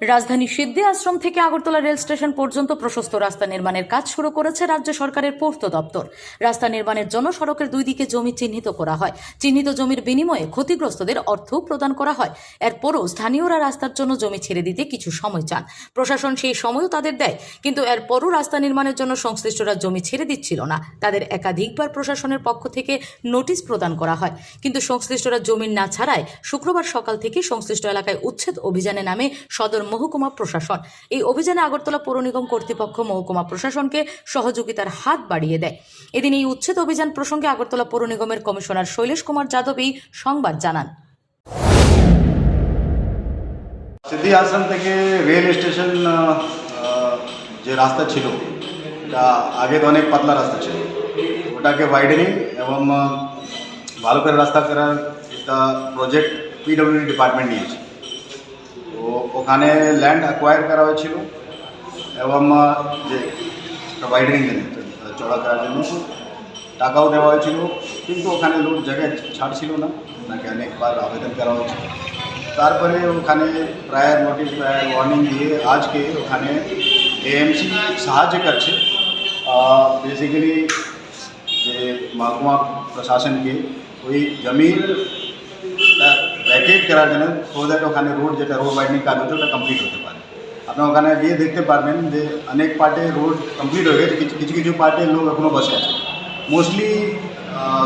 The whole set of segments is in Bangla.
রাজধানী সিদ্ধি আশ্রম থেকে আগরতলা রেল স্টেশন পর্যন্ত প্রশস্ত রাস্তা নির্মাণের কাজ শুরু করেছে রাজ্য সরকারের পূর্ত দপ্তর। রাস্তা নির্মাণের জন্য সড়কের দুই দিকে জমি চিহ্নিত করা হয়। চিহ্নিত জমির বিনিময়ে ক্ষতিগ্রস্তদের অর্থ প্রদান করা হয়। এরপরও স্থানীয়রা রাস্তার জন্য জমি ছেড়ে দিতে কিছু সময় চান। প্রশাসন সেই সময়ও তাদের দেয়, কিন্তু এরপরও রাস্তা নির্মাণের জন্য সংশ্লিষ্টরা জমি ছেড়ে দিচ্ছিল না। তাদের একাধিকবার প্রশাসনের পক্ষ থেকে নোটিশ প্রদান করা হয়। কিন্তু সংশ্লিষ্টরা জমি না ছাড়ায় শুক্রবার সকাল থেকে সংশ্লিষ্ট এলাকায় উচ্ছেদ অভিযানে নামে সদর মহকুমা প্রশাসন। এই অভিযানে আগরতলা পৌর নিগম কর্তৃপক্ষ মহকুমা প্রশাসনকে সহযোগিতার হাত বাড়িয়ে দেয়। এদিন এই উচ্ছেদ অভিযান প্রসঙ্গে আগরতলা পৌর নিগমের কমিশনার শৈলেশ কুমার যাদব এই সংবাদ জানান। সিদ্ধি আশ্রম থেকে রেল স্টেশন যে রাস্তা ছিল, এটা আগে তো অনেক পাতলা রাস্তা ছিল। ওটাকে ওয়াইডেনিং এবং ভালো করে রাস্তা করার একটা প্রজেক্ট পিডব্লিউডি ডিপার্টমেন্ট নিয়েছে। তো ওখানে ল্যান্ড অ্যাকোয়ার করা হয়েছিল এবং আহ, যে ওয়াইডেনিং জন্য চড়া করার জন্য টাকাও দেওয়া হয়েছিল কিন্তু ওখানে লোক জায়গায় ছাড়ছিল না ওনাকে অনেকবার আবেদন করা হয়েছিল তারপরে ওখানে প্রায় নোটিশ প্রায় ওয়ার্নিং দিয়ে আজকে ওখানে এএমসি সাহায্য করছে বেসিক্যালি যে মহকুমা প্রশাসনকে ওই জমিন ভ্যাকেট করার জন্য সো দ্যাট ওখানে রোড যেটা রোড ওয়াইডিং কাজ হচ্ছে ওটা কমপ্লিট হতে পারে আপনি ওখানে গিয়ে দেখতে পারবেন যে অনেক পার্টে রোড কমপ্লিট হয়ে গেছে কিছু কিছু কিছু পার্টে লোক এখনও বসে আছে মোস্টলি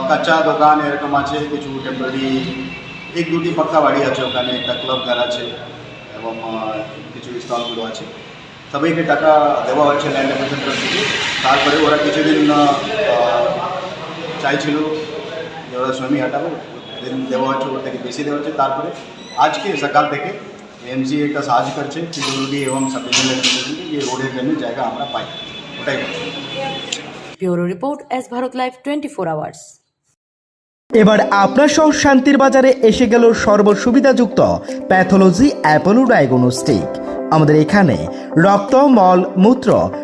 কাঁচা দোকান এরকম আছে কিছু টেম্পোরারি এক দুটি পাক্কা বাড়ি আছে ওখানে একটা ক্লাব ঘর আছে এবং আহ, কিছু স্টলগুলো আছে সবাইকে টাকা দেওয়া হচ্ছে ল্যান্ড অ্যাকুইজিশন তরফ থেকে তারপরে ওরা কিছুদিন আহ, আহ, চাইছিল যে ওরা শ্রমিক হাঁটাবো দিন দেওয়া হচ্ছে ওর থেকে বেশি দেওয়া হচ্ছে তারপরে আজকে সকাল থেকে এমসি একটা সাহায্য করছে পিডব্লিউডি এবং সাব ডিভিশনাল যে রোডের জন্য জায়গা আমরা পাই ওটাই bureau report S Bharat live twenty four hours. এবার আপনার সহ শান্তির বাজারে এসে গেল সর্বসুবিধাযুক্ত প্যাথোলজি অ্যাপোলো ডায়াগনস্টিক। আমাদের এখানে রক্ত মল মূত্র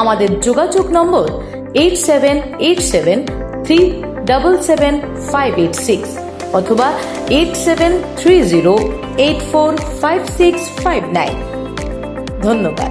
আমাদের যোগাযোগ number eight seven eight seven three double seven five eight six অথবা eight seven three zero eight four five six five nine. ধন্যবাদ।